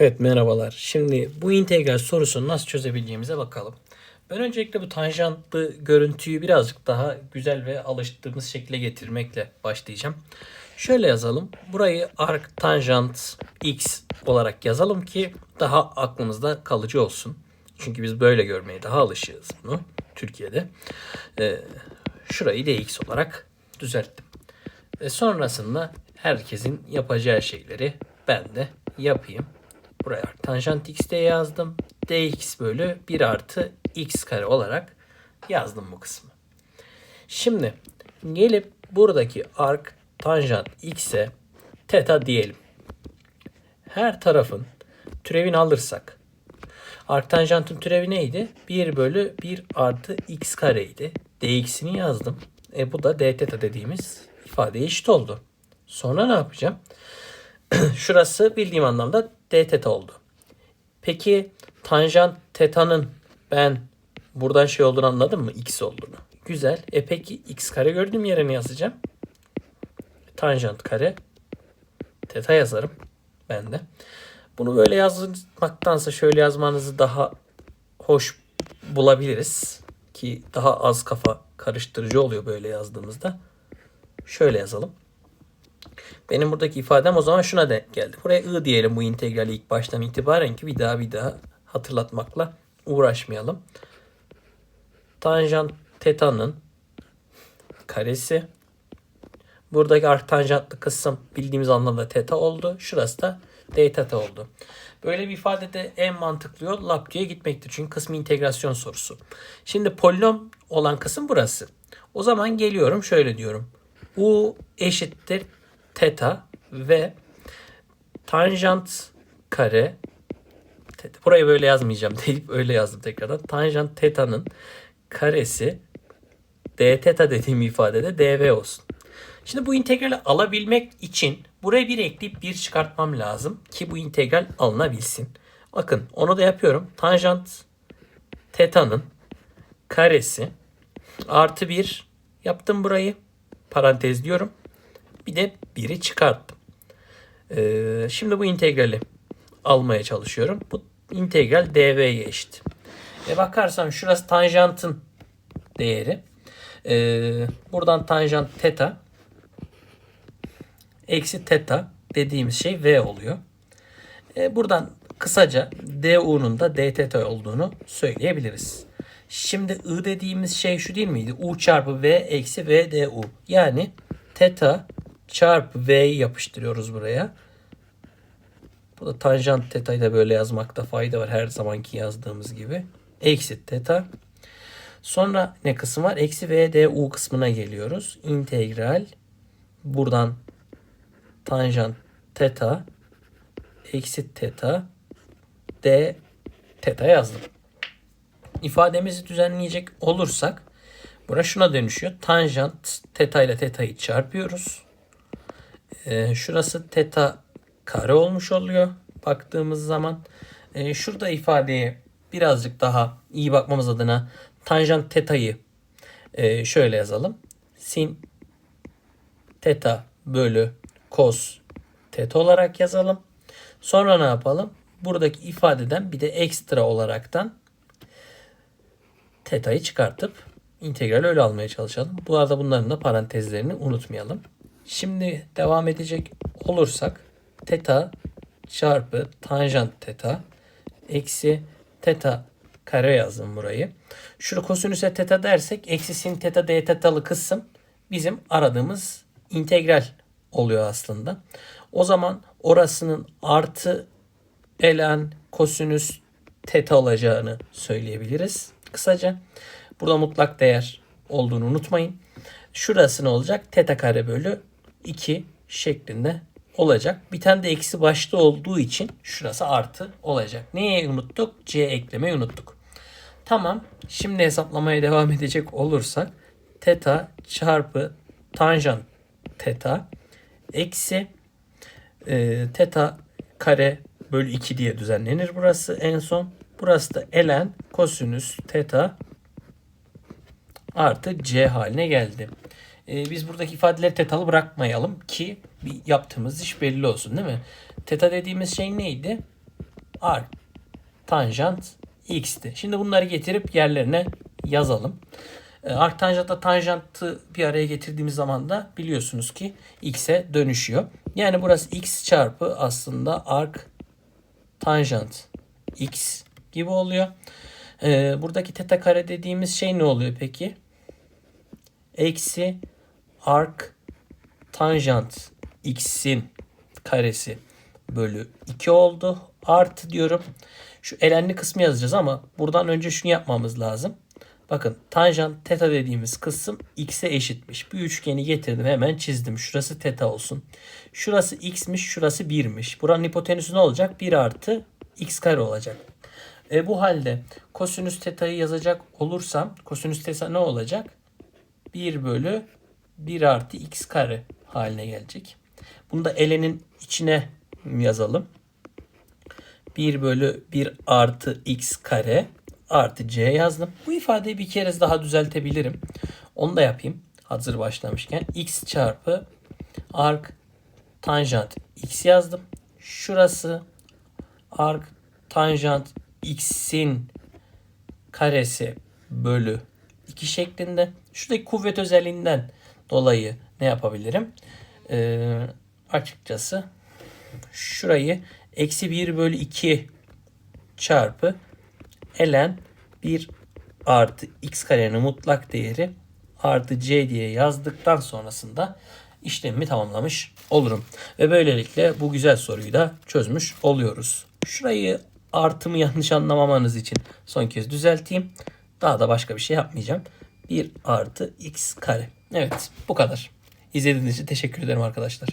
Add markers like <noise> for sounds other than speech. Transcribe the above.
Evet merhabalar. Şimdi bu integral sorusunu nasıl çözebileceğimize bakalım. Ben öncelikle bu tanjantlı görüntüyü birazcık daha güzel ve alıştığımız şekilde getirmekle başlayacağım. Şöyle yazalım. Burayı arc tanjant x olarak yazalım ki daha aklımızda kalıcı olsun. Çünkü biz böyle görmeye daha alışığız bunu Türkiye'de. Ee, şurayı dx olarak düzelttim. Ve sonrasında herkesin yapacağı şeyleri ben de yapayım. Buraya tanjant x diye yazdım. dx bölü 1 artı x kare olarak yazdım bu kısmı. Şimdi gelip buradaki arc tanjant x'e teta diyelim. Her tarafın türevini alırsak arctanjantın türevi neydi? 1 bölü 1 artı x kareydi. dx'ini yazdım. E bu da d teta dediğimiz ifadeye eşit oldu. Sonra ne yapacağım? <clears throat> Şurası bildiğim anlamda d teta oldu. Peki tanjant teta'nın ben buradan şey olduğunu anladım mı? X olduğunu. Güzel. E peki x kare gördüğüm yere ne yazacağım? Tanjant kare teta yazarım ben de. Bunu böyle yazmaktansa şöyle yazmanızı daha hoş bulabiliriz. Ki daha az kafa karıştırıcı oluyor böyle yazdığımızda. Şöyle yazalım. Benim buradaki ifadem o zaman şuna denk geldi. Buraya i diyelim bu integrali ilk baştan itibaren ki bir daha bir daha hatırlatmakla uğraşmayalım. Tanjant teta'nın karesi. Buradaki arctanjantlı kısım bildiğimiz anlamda teta oldu. Şurası da d teta oldu. Böyle bir ifadede en mantıklı yol Lapçı'ya gitmektir. Çünkü kısmı integrasyon sorusu. Şimdi polinom olan kısım burası. O zaman geliyorum şöyle diyorum. U eşittir teta ve tanjant kare teta. Burayı böyle yazmayacağım <laughs> deyip öyle yazdım tekrardan. Tanjant teta'nın karesi d teta dediğim ifadede dv olsun. Şimdi bu integrali alabilmek için buraya bir ekleyip bir çıkartmam lazım ki bu integral alınabilsin. Bakın onu da yapıyorum. Tanjant teta'nın karesi artı 1 yaptım burayı. Parantez diyorum. Bir de 1'i çıkarttım. Ee, şimdi bu integrali almaya çalışıyorum. Bu integral dv'ye eşit. E bakarsam şurası tanjantın değeri. Ee, buradan tanjant teta eksi teta dediğimiz şey v oluyor. E, buradan kısaca du'nun da d teta olduğunu söyleyebiliriz. Şimdi i dediğimiz şey şu değil miydi? u çarpı v eksi v du. Yani teta çarpı v'yi yapıştırıyoruz buraya. Bu da tanjant teta'yı da böyle yazmakta fayda var her zamanki yazdığımız gibi. Eksi teta. Sonra ne kısım var? Eksi v du kısmına geliyoruz. İntegral buradan tanjant teta eksi teta d teta yazdım. İfademizi düzenleyecek olursak bura şuna dönüşüyor. Tanjant teta ile teta'yı çarpıyoruz. Ee, şurası teta kare olmuş oluyor baktığımız zaman. Ee, şurada ifadeye birazcık daha iyi bakmamız adına tanjant teta'yı e, şöyle yazalım. Sin teta bölü cos teta olarak yazalım. Sonra ne yapalım? Buradaki ifadeden bir de ekstra olaraktan teta'yı çıkartıp integral öyle almaya çalışalım. Bu arada bunların da parantezlerini unutmayalım. Şimdi devam edecek olursak teta çarpı tanjant teta eksi teta kare yazdım burayı. Şurada kosinüse teta dersek eksi sin teta d tetalı kısım bizim aradığımız integral oluyor aslında. O zaman orasının artı ln kosinüs teta olacağını söyleyebiliriz. Kısaca burada mutlak değer olduğunu unutmayın. Şurası ne olacak? Teta kare bölü 2 şeklinde olacak. Bir tane de eksi başta olduğu için şurası artı olacak. Neyi unuttuk? C eklemeyi unuttuk. Tamam. Şimdi hesaplamaya devam edecek olursak teta çarpı tanjant teta eksi e, teta kare bölü 2 diye düzenlenir burası en son. Burası da ln kosinüs teta artı c haline geldi. E, biz buradaki ifadeleri tetalı bırakmayalım ki bir yaptığımız iş belli olsun değil mi? Teta dediğimiz şey neydi? arc tanjant x'ti. Şimdi bunları getirip yerlerine yazalım. E, Arc tanjantla tanjantı bir araya getirdiğimiz zaman da biliyorsunuz ki x'e dönüşüyor. Yani burası x çarpı aslında arc tanjant x gibi oluyor. E, buradaki teta kare dediğimiz şey ne oluyor peki? Eksi arc tanjant x'in karesi bölü 2 oldu. Artı diyorum. Şu elenli kısmı yazacağız ama buradan önce şunu yapmamız lazım. Bakın tanjant teta dediğimiz kısım x'e eşitmiş. Bir üçgeni getirdim hemen çizdim. Şurası teta olsun. Şurası x'miş şurası 1'miş. Buranın hipotenüsü ne olacak? 1 artı x kare olacak. E bu halde kosinüs teta'yı yazacak olursam kosinüs teta ne olacak? 1 bölü 1 artı x kare haline gelecek. Bunu da elenin içine yazalım. 1 bölü 1 artı x kare artı c yazdım. Bu ifadeyi bir kere daha düzeltebilirim. Onu da yapayım. Hazır başlamışken. x çarpı arc tanjant x yazdım. Şurası arc tanjant x'in karesi bölü 2 şeklinde. Şuradaki kuvvet özelliğinden dolayı ne yapabilirim? Ee, açıkçası şurayı eksi 1 bölü 2 çarpı ln 1 artı x karenin mutlak değeri artı c diye yazdıktan sonrasında işlemimi tamamlamış olurum. Ve böylelikle bu güzel soruyu da çözmüş oluyoruz. Şurayı artımı yanlış anlamamanız için son kez düzelteyim. Daha da başka bir şey yapmayacağım. 1 artı x kare. Evet bu kadar. İzlediğiniz için teşekkür ederim arkadaşlar.